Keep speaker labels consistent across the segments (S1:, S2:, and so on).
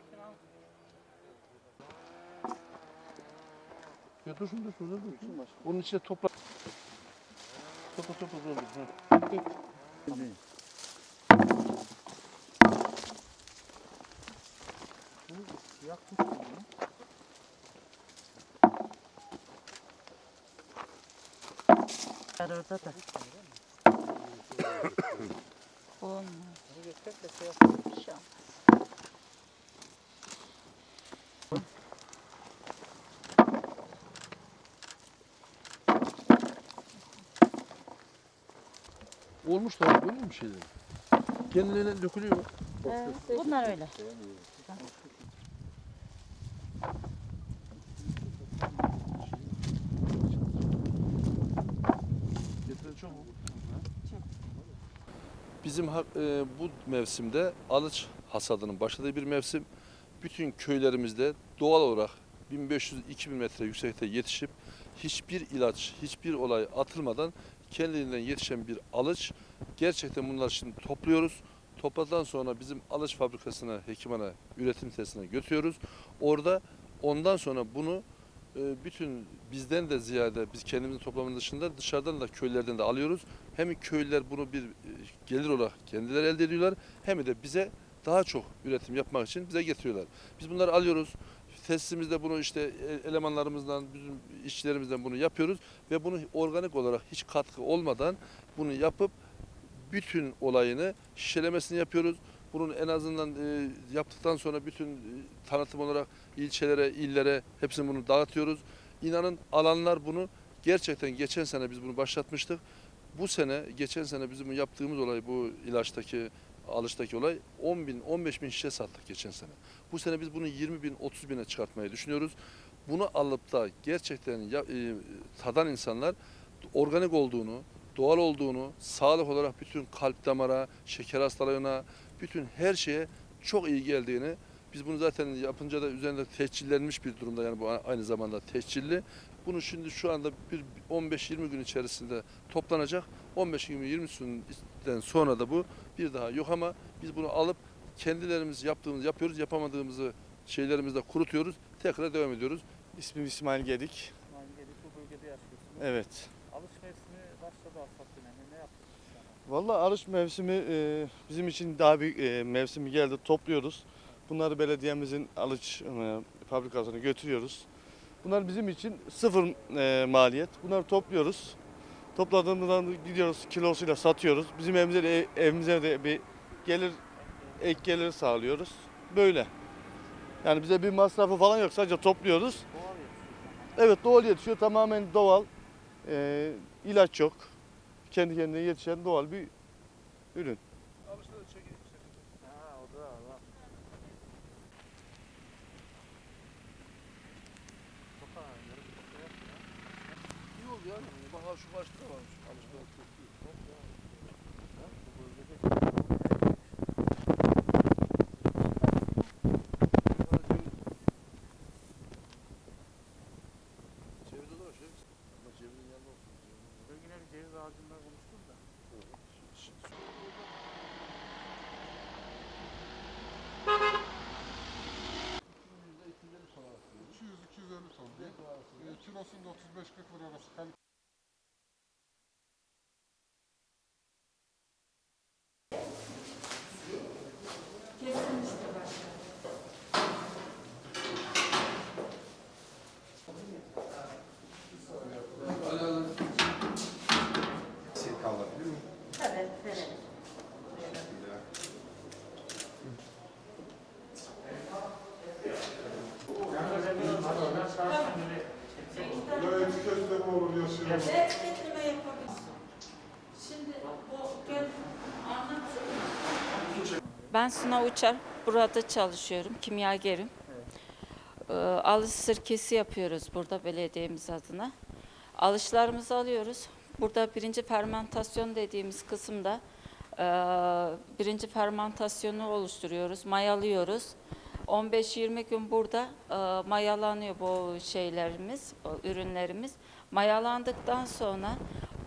S1: sakin ol.
S2: Ya dur şunu dur şurada dur. Onun içine topla. Topla topla doldur. Ha.
S1: Siyah kuş gibi ya.
S3: Var orada da. Olmaz.
S1: Bunu göster de şey yap.
S3: Bir şey olmaz.
S2: Olmuş da böyle mi şeyler? Kendilerine dökülüyor.
S3: Bunlar öyle.
S2: Getiren çok mu? Bizim e, bu mevsimde alıç hasadının başladığı bir mevsim. Bütün köylerimizde doğal olarak 1500-2000 metre yüksekte yetişip hiçbir ilaç, hiçbir olay atılmadan kendiliğinden yetişen bir alıç. Gerçekten bunları şimdi topluyoruz. Topladıktan sonra bizim alıç fabrikasına, hekimana, üretim tesisine götürüyoruz. Orada ondan sonra bunu e, bütün bizden de ziyade biz kendimizin toplamının dışında dışarıdan da köylerden de alıyoruz. Hem köylüler bunu bir e, gelir olarak kendileri elde ediyorlar hem de bize daha çok üretim yapmak için bize getiriyorlar. Biz bunları alıyoruz. Tesisimizde bunu işte e, elemanlarımızdan, bizim işçilerimizden bunu yapıyoruz ve bunu organik olarak hiç katkı olmadan bunu yapıp bütün olayını şişelemesini yapıyoruz. Bunun en azından e, yaptıktan sonra bütün e, tanıtım olarak ilçelere, illere hepsini bunu dağıtıyoruz. İnanın alanlar bunu gerçekten geçen sene biz bunu başlatmıştık. Bu sene, geçen sene bizim yaptığımız olay bu ilaçtaki, alıştaki olay 10 bin, 15 bin şişe sattık geçen sene. Bu sene biz bunu 20 bin, 30 bine çıkartmayı düşünüyoruz. Bunu alıp da gerçekten ya, e, tadan insanlar organik olduğunu, doğal olduğunu, sağlık olarak bütün kalp damara, şeker hastalığına, bütün her şeye çok iyi geldiğini biz bunu zaten yapınca da üzerinde tescillenmiş bir durumda yani bu aynı zamanda tescilli. Bunu şimdi şu anda bir 15-20 gün içerisinde toplanacak. 15-20 günden sonra da bu bir daha yok ama biz bunu alıp kendilerimiz yaptığımız yapıyoruz. Yapamadığımızı şeylerimizde kurutuyoruz. Tekrar devam ediyoruz.
S4: İsmim İsmail Gedik.
S1: Malum gelip bu bölgede yaşıyorsunuz.
S4: Evet.
S1: Alış mevsimi başladı hasat dönemi. Ne yaptınız?
S4: Vallahi arış mevsimi e, bizim için daha bir e, mevsimi geldi. Topluyoruz. Bunları belediyemizin alıç e, fabrikasına götürüyoruz. Bunlar bizim için sıfır e, maliyet. Bunları topluyoruz. Topladığımızdan gidiyoruz kilosuyla satıyoruz. Bizim evimize de, evimize de bir gelir ek gelir sağlıyoruz. Böyle. Yani bize bir masrafı falan yok. Sadece topluyoruz. Evet doğal yetişiyor. Tamamen doğal. Ee, ilaç yok. Kendi kendine yetişen doğal bir ürün.
S1: Ha o da var. Çok ağır.
S2: İyi oldu ya. Bak şu başta da varmış. Alışveriş çok iyi. Ceviz olur şey. Ama cevizin yanında olsun.
S1: Bugün yine bir ceviz ağacından konuştuk da.
S2: Yüzde 250 ton arası.
S5: 200-250 ton.
S2: Ne kadar arası?
S5: E, kilosunda 35-40 lira arası.
S6: Etiketleme yapabiliriz. Şimdi o gel anlat.
S7: Ben Suna Uçar. Burada çalışıyorum. Kimyagerim. Ee, alış sirkesi yapıyoruz burada belediyemiz adına. Alışlarımızı alıyoruz. Burada birinci fermentasyon dediğimiz kısımda e, birinci fermentasyonu oluşturuyoruz, mayalıyoruz. 15-20 gün burada e, mayalanıyor bu şeylerimiz, o ürünlerimiz. Mayalandıktan sonra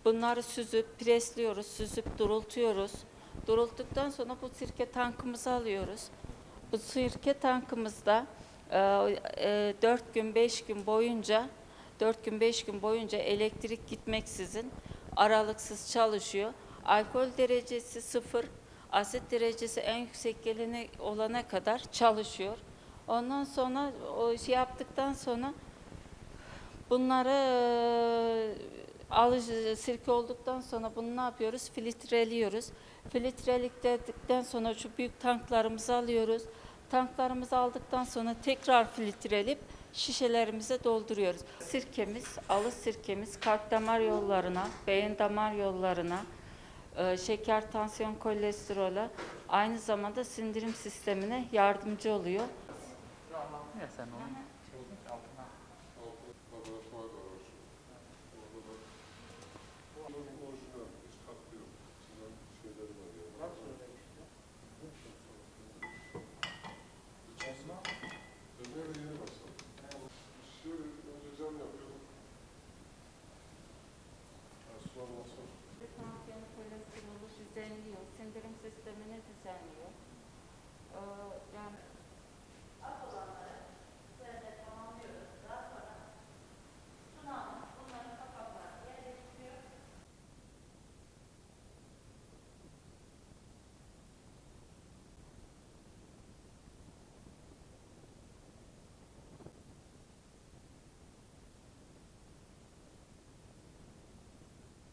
S7: bunları süzüp presliyoruz, süzüp durultuyoruz. Durulttuktan sonra bu sirke tankımızı alıyoruz. Bu sirke tankımızda e, e, 4 gün 5 gün boyunca 4 gün 5 gün boyunca elektrik gitmeksizin aralıksız çalışıyor. Alkol derecesi sıfır, asit derecesi en yüksek gelene olana kadar çalışıyor. Ondan sonra o şey yaptıktan sonra bunları e, alıcı sirke olduktan sonra bunu ne yapıyoruz? Filtreliyoruz. Filtreledikten sonra şu büyük tanklarımızı alıyoruz. Tanklarımızı aldıktan sonra tekrar filtreleyip şişelerimize dolduruyoruz. Sirkemiz, alı sirkemiz kalp damar yollarına, beyin damar yollarına, e, şeker, tansiyon, kolesterola aynı zamanda sindirim sistemine yardımcı oluyor.
S5: Ya sen onu